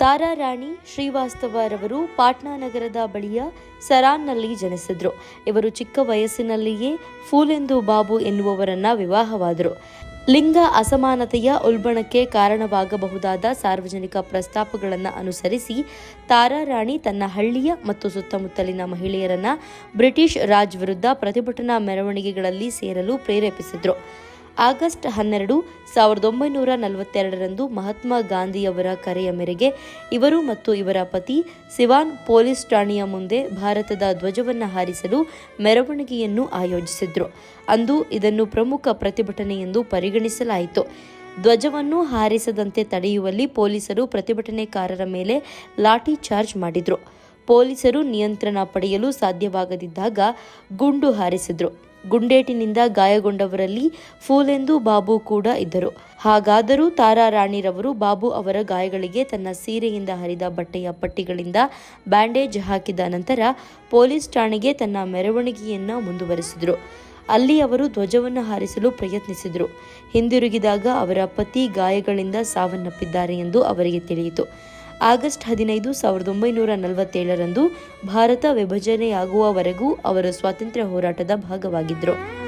ತಾರಾರಾಣಿ ಶ್ರೀವಾಸ್ತವರವರು ಪಾಟ್ನಾ ನಗರದ ಬಳಿಯ ಸರಾನ್ನಲ್ಲಿ ಜನಿಸಿದ್ರು. ಇವರು ಚಿಕ್ಕ ವಯಸ್ಸಿನಲ್ಲಿಯೇ ಫೂಲೆಂದು ಬಾಬು ಎನ್ನುವವರನ್ನ ವಿವಾಹವಾದರು. ಲಿಂಗ ಅಸಮಾನತೆಯ ಉಲ್ಬಣಕ್ಕೆ ಕಾರಣವಾಗಬಹುದಾದ ಸಾರ್ವಜನಿಕ ಪ್ರಸ್ತಾಪಗಳನ್ನು ಅನುಸರಿಸಿ ತಾರಾರಾಣಿ ತನ್ನ ಹಳ್ಳಿಯ ಮತ್ತು ಸುತ್ತಮುತ್ತಲಿನ ಮಹಿಳೆಯರನ್ನ ಬ್ರಿಟಿಷ್ ರಾಜ್ ವಿರುದ್ಧ ಪ್ರತಿಭಟನಾ ಮೆರವಣಿಗೆಗಳಲ್ಲಿ ಸೇರಲು ಪ್ರೇರೇಪಿಸಿದ್ರು. ಆಗಸ್ಟ್ ಹನ್ನೆರಡು ಸಾವಿರದ ಒಂಬೈನೂರ ನಲವತ್ತೆರಡರಂದು ಮಹಾತ್ಮ ಗಾಂಧಿಯವರ ಕರೆಯ ಮೇರೆಗೆ ಇವರು ಮತ್ತು ಇವರ ಪತಿ ಸಿವಾನ್ ಪೊಲೀಸ್ ಠಾಣೆಯ ಮುಂದೆ ಭಾರತದ ಧ್ವಜವನ್ನು ಹಾರಿಸಲು ಮೆರವಣಿಗೆಯನ್ನು ಆಯೋಜಿಸಿದ್ರು. ಅಂದು ಇದನ್ನು ಪ್ರಮುಖ ಪ್ರತಿಭಟನೆ ಎಂದು ಪರಿಗಣಿಸಲಾಯಿತು. ಧ್ವಜವನ್ನು ಹಾರಿಸದಂತೆ ತಡೆಯುವಲ್ಲಿ ಪೊಲೀಸರು ಪ್ರತಿಭಟನೆಕಾರರ ಮೇಲೆ ಲಾಠಿ ಚಾರ್ಜ್ ಮಾಡಿದ್ರು. ಪೊಲೀಸರು ನಿಯಂತ್ರಣ ಪಡೆಯಲು ಸಾಧ್ಯವಾಗದಿದ್ದಾಗ ಗುಂಡು ಹಾರಿಸಿದ್ರು. ಗುಂಡೇಟಿನಿಂದ ಗಾಯಗೊಂಡವರಲ್ಲಿ ಫೂಲೆಂದು ಬಾಬು ಕೂಡ ಇದ್ದರು. ಹಾಗಾದರೂ ತಾರಾ ತಾರಾರಾಣಿರವರು ಬಾಬು ಅವರ ಗಾಯಗಳಿಗೆ ತನ್ನ ಸೀರೆಯಿಂದ ಹರಿದ ಬಟ್ಟೆಯ ಪಟ್ಟಿಗಳಿಂದ ಬ್ಯಾಂಡೇಜ್ ಹಾಕಿದ ನಂತರ ಪೊಲೀಸ್ ಠಾಣೆಗೆ ತನ್ನ ಮೆರವಣಿಗೆಯನ್ನು ಮುಂದುವರೆಸಿದರು. ಅಲ್ಲಿ ಅವರು ಧ್ವಜವನ್ನು ಹಾರಿಸಲು ಪ್ರಯತ್ನಿಸಿದರು. ಹಿಂದಿರುಗಿದಾಗ ಅವರ ಪತಿ ಗಾಯಗಳಿಂದ ಸಾವನ್ನಪ್ಪಿದ್ದಾರೆ ಎಂದು ಅವರಿಗೆ ತಿಳಿಯಿತು. ಆಗಸ್ಟ್ ಹದಿನೈದು ಸಾವಿರದ ಒಂಬೈನೂರ ನಲವತ್ತೇಳರಂದು ಭಾರತ ವಿಭಜನೆಯಾಗುವವರೆಗೂ ಅವರು ಸ್ವಾತಂತ್ರ್ಯ ಹೋರಾಟದ ಭಾಗವಾಗಿದ್ದರು